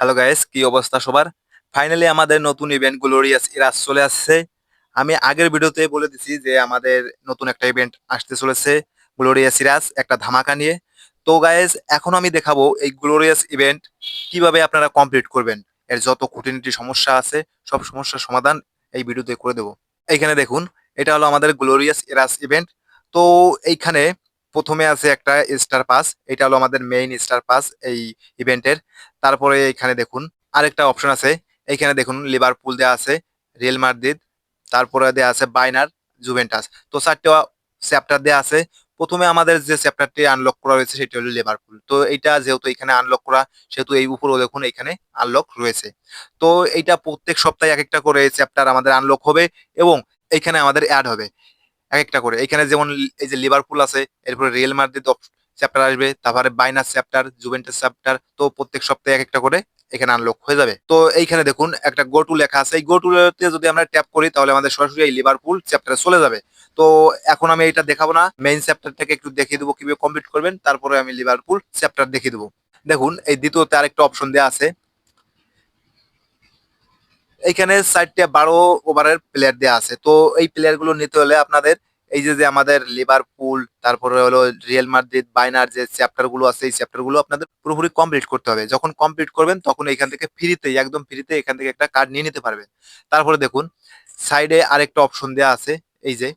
Hello guys কি অবস্থা সবার? ফাইনালি আমাদের নতুন ইভেন্ট গ্লোরিয়াস ইরাস চলে আসছে। আমি আগের ভিডিওতে বলে দিছি যে, আমাদের নতুন একটা ইভেন্ট আসতে চলেছে গ্লোরিয়াস ইরাস একটা ধামাকা নিয়ে। তো গাইস এখন আমি দেখাবো এই গ্লোরিয়াস ইভেন্ট কীভাবে আপনারা কমপ্লিট করবেন। এর যত খুঁটিনাটি সমস্যা আছে, সব সমস্যার সমাধান এই ভিডিওতে করে দেবো। এইখানে দেখুন, এটা হলো আমাদের গ্লোরিয়াস ইরাস ইভেন্ট তো, এইখানে প্রথমে আছে একটা স্টার পাস এটা হলো আমাদের মেইন স্টার পাস এই ইভেন্টের তারপরে এখানে দেখুন, আরেকটা অপশন আছে, এইখানে দেখুন লিভারপুল দেওয়া আছে রিয়েল মাদ্রিদ তারপরে দেওয়া আছে বাইনার জুভেন্টাস তো চারটে চ্যাপ্টার দেওয়া আছে। প্রথমে আমাদের যে চ্যাপ্টারটি আনলক করা রয়েছে সেটি হলো লিভারপুল তো এইটা যেহেতু এখানে আনলক করা, সেহেতু এই উপরেও দেখুন এখানে আনলক রয়েছে। তো এইটা প্রত্যেক সপ্তাহে এক একটা করে চ্যাপ্টার আমাদের আনলক হবে এবং এইখানে আমাদের অ্যাড হবে। এক একটা করে। এখানে যেমন এই যে লিভারপুল আছে, এরপরে রিয়েল মাদ্রিদ চ্যাপ্টার আসবে, তারপরে বাইনাস চ্যাপ্টার জুভেন্টাস চ্যাপ্টার তো প্রত্যেক সপ্তাহে এক একটা করে এখানে আনলক হয়ে যাবে। তো এইখানে দেখুন, একটা গো টু লেখা আছে। এই গো টুতে যদি আমরা ট্যাপ করি, তাহলে আমাদের সরাসরি এই লিভারপুল চ্যাপ্টারে চলে যাবে। তো এখন আমি এটা দেখাবো না। মেইন চ্যাপ্টার থেকে একটু দেখিয়ে দেবো কীভাবে কমপ্লিট করবেন, তারপরে আমি লিভারপুল চ্যাপ্টার দেখিয়ে দেবো। দেখুন, এই দ্বিতীয়তে আরেকটা অপশন দেওয়া আছে। এইখানে চারটে বারো ওভারের প্লেয়ার দেওয়া আছে। তো এই প্লেয়ারগুলো নিতে হলে আপনাদের এই যে যে আমাদের লিভারপুল তারপরে হলো রিয়েল মাদ্রিদ বাইনার যে চ্যাপ্টারগুলো আছে, এই চ্যাপ্টারগুলো আপনাদের পুরোপুরি কমপ্লিট করতে হবে। যখন কমপ্লিট করবেন, তখন এখান থেকে ফ্রিতে একদম ফ্রিতে এখান থেকে একটা কার্ড নিয়ে নিতে পারবেন। তারপরে দেখুন সাইডে আরেকটা অপশন দেওয়া আছে, এই যে।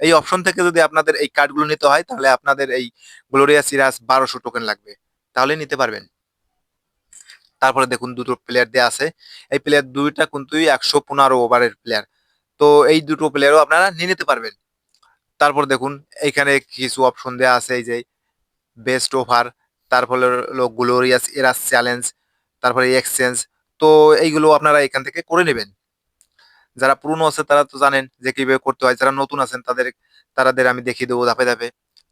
এই অপশন থেকে যদি আপনাদের এই কার্ডগুলো নিতে হয়, তাহলে আপনাদের এই গ্লোরিয়া সিরাস বারোশো টোকেন লাগবে। তাহলে নিতে পারবেন। তারপরে দেখুন দুটো প্লেয়ার দেওয়া আছে। এই প্লেয়ার দুইটা কিন্তু একশো পনেরো ওভারের প্লেয়ার তো এই দুটো প্লেয়ারও আপনারা নিয়ে নিতে পারবেন। তারপর দেখুন এইখানে কিছু অপশন দেওয়া আছে, এই যে বেস্ট ওভার তারপরে হলো গ্লোরিয়াস এরাস চ্যালেঞ্জ তারপরে এক্সচেঞ্জ তো এইগুলো আপনারা এখান থেকে করে নেবেন। যারা পুরনো আছে তারা তো জানেন যে কীভাবে করতে হয়। যারা নতুন আছেন তাদের তাদের আমি দেখিয়ে দেবো ধাপে ধাপে।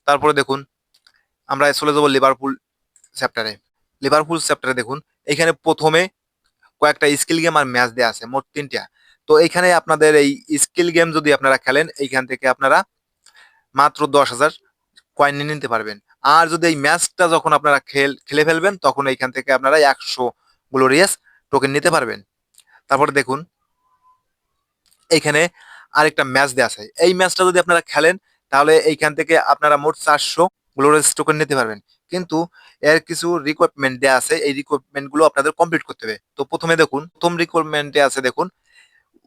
তারপরে দেখুন, আমরা চলে যাব লিভারপুল চ্যাপ্টারে লিভারপুল চ্যাপ্টারে দেখুন, এখানে প্রথমে কয়েকটা স্কিল গেম আর ম্যাচ দেওয়া আছে, মোট তিনটা। তো এখানে আপনাদের এই স্কিল গেম যদি আপনারা খেলেন, এইখান থেকে আপনারা মাত্র দশ হাজার কয়েন নিয়ে নিতে পারবেন। আর যদি এই ম্যাচটা যখন আপনারা খেল, খেলে ফেলবেন, তখন এইখান থেকে আপনারা একশো গ্লোরিয়াস টোকেন নিতে পারবেন। তারপরে দেখুন এইখানে আরেকটা ম্যাচ দেওয়া আছে। এই ম্যাচটা যদি আপনারা খেলেন, তাহলে এইখান থেকে আপনারা মোট চারশো গ্লোরিয়াস টোকেন নিতে পারবেন। কিন্তু এর কিছু রিকোয়ারমেন্ট দেওয়া আছে, এই রিকোয়ারমেন্টগুলো আপনাদের কমপ্লিট করতে হবে। তো প্রথমে দেখুন, প্রথম রিকোয়ারমেন্টে আছে দেখুন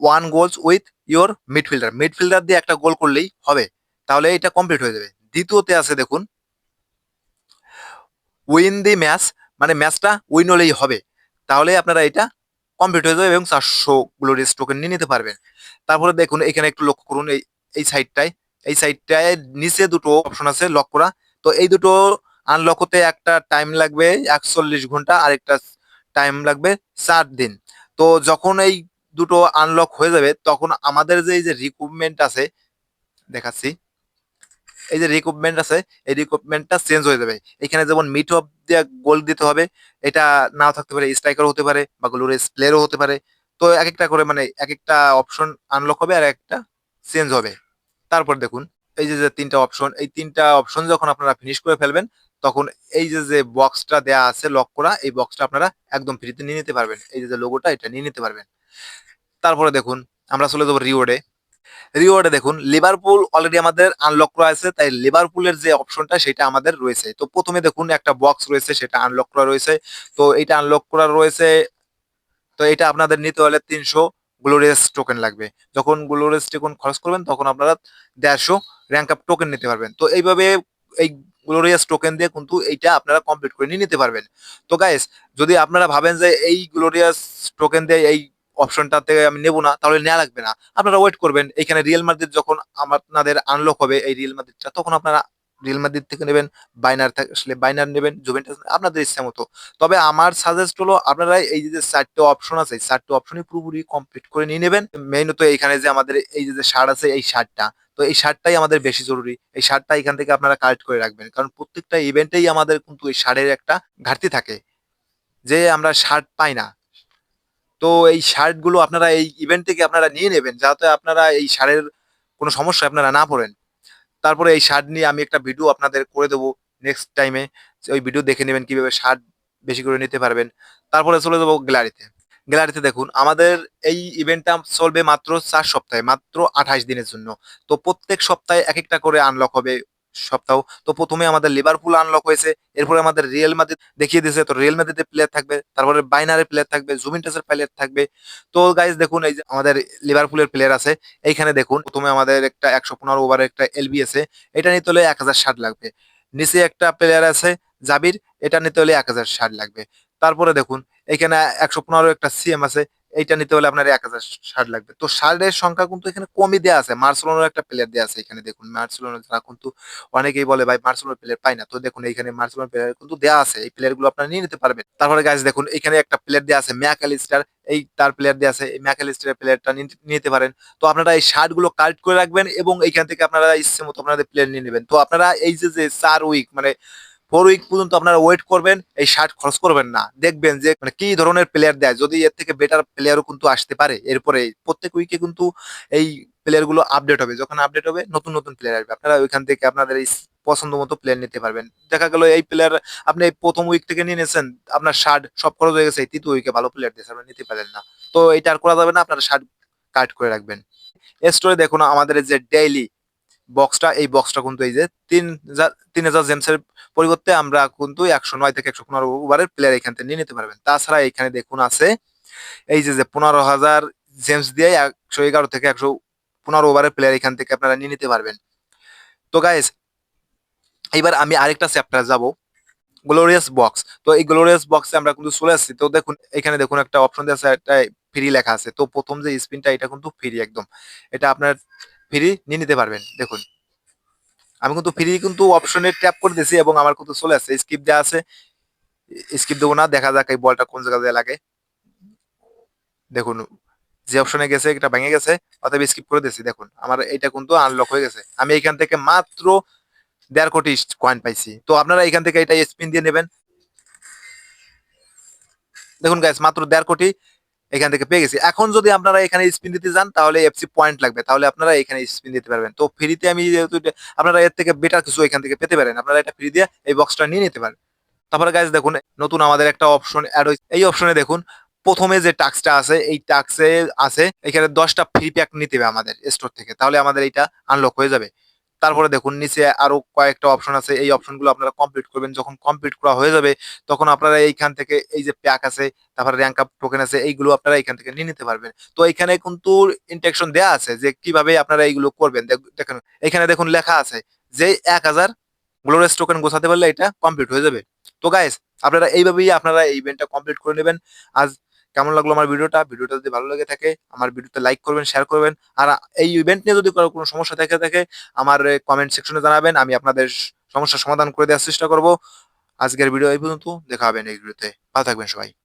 one goals with your midfielder midfielder দিয়ে একটা গোল করলেই হবে, তাহলে এটা কমপ্লিট হয়ে যাবে। দ্বিতীয়তে আছে দেখুন উইন দি ম্যাচ মানে ম্যাচটা উইন হলেই হবে। তাহলে আপনারা এটা কমপ্লিট হয়ে যাবে এবং চারশো গ্লোরিয়াস টোকেন নিয়ে নিতে পারবেন। তারপরে দেখুন, এখানে একটু লক্ষ্য করুন, এই এই সাইডটায় এই সাইডটায় নিচে দুটো অপশন আছে লক করা। তো এই দুটো আনলক হতে একটা টাইম লাগবে একচল্লিশ ঘণ্টা আর একটা টাইম লাগবে চার দিন। তো যখন এই দুটো আনলক হয়ে যাবে, তখন আমাদের যে এই যে রিক্রুটমেন্ট আছে, দেখাচ্ছি। এই যে রিক্রুটমেন্ট আছে, এই রিক্রুটমেন্টটা চেঞ্জ হয়ে যাবে। এখানে যেমন মিট অফ দিয়ে গোল দিতে হবে, এটা নাও থাকতে পারে স্ট্রাইকার হতে পারে বা গ্লোরিয়াস প্লেয়ারও হতে পারে। তো এক একটা করে মানে এক একটা অপশন আনলক হবে আর একটা চেঞ্জ হবে। তারপর দেখুন। এই যে যে তিনটা অপশন এই তিনটা অপশন যখন আপনারা ফিনিশ করে ফেলবেন, তখন এই যে যে বক্সটা দেয়া আছে লক করা, এই বক্সটা আপনারা একদম ফ্রিতে নিয়ে নিতে পারবেন। এই যে লোগোটা এটা নিয়ে নিতে পারবেন। তারপরে দেখুন, আমরা চলে যাব রিওয়ার্ডে রিওয়ার্ডে দেখুন লিভারপুল অলরেডি আমাদের আনলক করা আছে, তাই লিভারপুলের যে অপশনটা সেটা আমাদের রয়েছে। তো প্রথমে দেখুন, একটা বক্স রয়েছে, সেটা আনলক করা রয়েছে। তো এটা আনলক করা রয়েছে, তো এটা আপনাদের নিতে হলে তিনশো গ্লোরিয়াস টোকেন লাগবে। যখন গ্লোরিয়াস টোকেন খরচ করবেন, তখন আপনারা দেড়শো র্যাঙ্ক আপ টোকেন নিতে পারবেন। তো এইভাবে এই গ্লোরিয়াস টোকেন দিয়ে কিন্তু এইটা আপনারা কমপ্লিট করে নিয়ে নিতে পারবেন। তো গাইস যদি আপনারা ভাবেন যে এই গ্লোরিয়াস টোকেন দিয়ে এই অপশনটা থেকে আমি নেব না, তাহলে নেওয়া লাগবে না। আপনারা ওয়েট করবেন। এখানে রিয়েল মার্কেট যখন আপনাদের আনলক হবে, এই রিয়েল মার্কেটটা তখন আপনারা রিয়েল মাদ্রিদ থেকে নেবেন বাইনার আসলে বাইনার নেবেন জুভেন্টাস আপনাদের ইচ্ছা মতো। তবে আমার সাজেস্ট হলো, আপনারা এই যে চারটে অপশন আছে, এই চারটে অপশনই পুরোপুরি কমপ্লিট করে নিয়ে নেবেন। মেইনত এইখানে যে আমাদের এই যে শার্ট আছে, এই শার্টটা তো এই শার্টটাই আমাদের বেশি জরুরি। এই শার্টটা এখান থেকে আপনারা কালেক্ট করে রাখবেন। কারণ প্রত্যেকটা ইভেন্টেই আমাদের কিন্তু এই শার্টের একটা ঘাটতি থাকে, যে আমরা শার্ট পাই না। তো এই শার্টগুলো আপনারা এই ইভেন্ট থেকে আপনারা নিয়ে নেবেন, যাতে আপনারা এই শার্টের কোনো সমস্যা আপনারা না পড়েন। তারপরে এই শার্ট নিয়ে আমি একটা ভিডিও আপনাদের করে দেবো নেক্সট টাইমে ওই ভিডিও দেখে নেবেন কীভাবে শার্ট বেশি করে নিতে পারবেন। তারপরে চলে যাব গ্যালারিতে। গ্যালারিতে দেখুন, আমাদের এই ইভেন্টটা চলবে মাত্র চার সপ্তাহে, মাত্র আঠাশ দিনের জন্য। তো প্রত্যেক সপ্তাহে এক একটা করে আনলক হবে। সপ্তাহ। তো প্রথমে আমাদের লিভারপুল আনলক হয়েছে, এরপরে আমাদের রিয়েল মাদ্রিদ দেখিয়ে দিয়েছে। তো রিয়েল মাদ্রিদের প্লেয়ার থাকবে, তারপরে বাইনারের প্লেয়ার থাকবে জুমিন্টাসের প্লেয়ার থাকবে। তো গাইজ দেখুন এই যে আমাদের লিভারপুলের প্লেয়ার আছে, এইখানে দেখুন, প্রথমে আমাদের একটা একশো পনেরো ওভারের একটা এলবি আছে, এটা নিতে হলে এক হাজার ষাট লাগবে। নিচে একটা প্লেয়ার আছে, জাবির, এটা নিতে হলে এক হাজার ষাট লাগবে। তারপরে দেখুন এখানে একশো পনেরো একটা সিএম আছে এইটা নিতে হলে আপনার এক হাজার ষাট লাগবে। তো ষাটের সংখ্যা কিন্তু এখানে কমই দেওয়া আছে। মার্সেলোনার একটা প্লেয়ার দেওয়া আছে এখানে, দেখুন। মার্সেলোনা যারা কিন্তু অনেকেই বলে, ভাই মার্সেলোনার প্লেয়ার পাই না। তো দেখুন এখানে মার্সেলোনার প্লেয়ার কিন্তু দেওয়া আছে। এই প্লেয়ারগুলো আপনারা নিয়ে নিতে পারবেন। তারপরে গাছ দেখুন, এখানে একটা প্লেয়ার দেওয়া আছে ম্যাক অ্যালিস্টার এই তার প্লেয়ার দেওয়া আছে, এই ম্যাক অ্যালিস্টারের প্লেয়ারটা নিতে পারেন। তো আপনারা এই শার্টগুলো কালেক্ট করে রাখবেন এবং এইখান থেকে আপনারা ইচ্ছে মতো আপনাদের প্লেয়ার নিয়ে নেবেন। তো আপনারা এই যে যে চার উইক মানে ফোর উইক পর্যন্ত আপনারা ওয়েট করবেন, এই শার্ট খরচ করবেন না। দেখবেন যে মানে কি ধরনের প্লেয়ার দেয়, যদি এর থেকে বেটার প্লেয়ারও কিন্তু আসতে পারে, এরপরে প্রত্যেক উইকে কিন্তু এই প্লেয়ারগুলো আপডেট হবে। যখন আপডেট হবে, নতুন নতুন প্লেয়ার আসবে। আপনারা ওইখান থেকে আপনাদের এই পছন্দ মতো প্লেয়ার নিতে পারবেন। দেখা গেল এই প্লেয়ার আপনি প্রথম উইক থেকে নিয়ে নিয়েছেন, আপনার শার্ট সব খরচ হয়ে গেছে তৃতীয় উইকে ভালো প্লেয়ার আপনি নিতে পারেন না। তো এটা আর করা যাবে না, আপনারা শার্ট কাট করে রাখবেন। এর স্টোরে দেখুন আমাদের যে ডেইলি বক্সটা এই বক্সটা কিন্তু এই যে তিন হাজার তিন হাজার জেমসের পরিবর্তে আমরা কিন্তু একশো নয় থেকে একশো পনেরো ওভারের প্লেয়ার এখান থেকে নিয়ে নিতে পারবেন। তাছাড়া এখানে দেখুন আছে, এই যে যে পনেরো হাজার জেমস দিয়ে একশো এগারো থেকে একশো পনেরো ওভারের প্লেয়ার এখান থেকে আপনারা নিয়ে নিতে পারবেন। তো গাইস এবার আমি আরেকটা চ্যাপ্টার যাব গ্লোরিয়াস বক্স তো এই গ্লোরিয়াস বক্সে আমরা কিন্তু চলে আসছি। তো দেখুন, এখানে দেখুন একটা অপশন দেওয়া আছে, একটা ফ্রি লেখা আছে। তো প্রথম যে স্পিনটা এটা কিন্তু ফ্রি একদম। এটা আপনার ফ্রি নিয়ে নিতে পারবেন, দেখুন। আমি কিন্তু ফ্রি কিন্তু অপশনে ট্যাপ করে দিয়েছি এবং আমার কিন্তু চলে আসছে স্কিপ দেওয়া আছে। স্কিপ দেবো না, দেখা যাক এই বলটা কোন জায়গায় লাগে। দেখুন, যে অপশনে গেছে, এটা ভেঙে গেছে, অতএব স্কিপ করে দিয়েছি, দেখুন। আমার এটা কিন্তু আনলক হয়ে গেছে। আমি এখান থেকে মাত্র দেড় কোটি কয়েন পাইছি। তো আপনারা এখান থেকে এটা স্পিন দিয়ে নেবেন। দেখুন গাইস মাত্র দেড় কোটি এখান থেকে পেয়ে গেছি। এখন যদি আপনারা এখানে স্পিন দিতে যান, তাহলে এফসি পয়েন্ট লাগবে। তাহলে আপনারা এখানে স্পিন দিতে পারবেন। তো ফ্রিতে আমি যেহেতু আপনারা এর থেকে বেটার কিছু এখান থেকে পেতে পারেন। আপনারা এটা ফ্রি দিয়ে এই বক্সটা নিয়ে নিতে পারেন। তারপরে গাইজ দেখুন, নতুন আমাদের একটা অপশন অ্যাড হয়েছে। এই অপশনে দেখুন, প্রথমে যে টাক্সটা আছে, এই টাক্সে আছে, এখানে দশটা ফ্রি প্যাক নিতে হবে আমাদের স্টোর থেকে। তাহলে আমাদের এইটা আনলক হয়ে যাবে। তারপরে দেখুন নিচে আরও কয়েকটা অপশন আছে। এই অপশনগুলো আপনারা কমপ্লিট করবেন। যখন কমপ্লিট করা হয়ে যাবে, তখন আপনারা এইখান থেকে এই যে প্যাক আছে, তারপরে র্যাঙ্ক আপ টোকেন আছে, এইগুলো আপনারা এখান থেকে নিয়ে নিতে পারবেন। তো এখানে কিন্তু ইনটেকশন দেয়া আছে যে কীভাবে আপনারা এইগুলো করবেন। দেখেন এখানে দেখুন লেখা আছে যে এক হাজার গ্লোরেস টোকেন গোছাতে পারলে এটা কমপ্লিট হয়ে যাবে। তো গাইস আপনারা এইভাবেই আপনারা এই ইভেন্টটা কমপ্লিট করে নেবেন। আজ কেমন লাগল আমার ভিডিওটা? ভিডিওটা যদি ভালো লেগে থাকে, আমার ভিডিওতে লাইক করবেন শেয়ার করবেন। আর এই ইভেন্ট নিয়ে যদি কোনো সমস্যা থেকে থাকে, আমার কমেন্ট সেকশনে জানাবেন, আমি আপনাদের সমস্যার সমাধান করে দেওয়ার চেষ্টা করব। আজকের ভিডিও এই পর্যন্ত, দেখা হবে নেক্সট ভিডিওতে ভালো থাকবেন সবাই।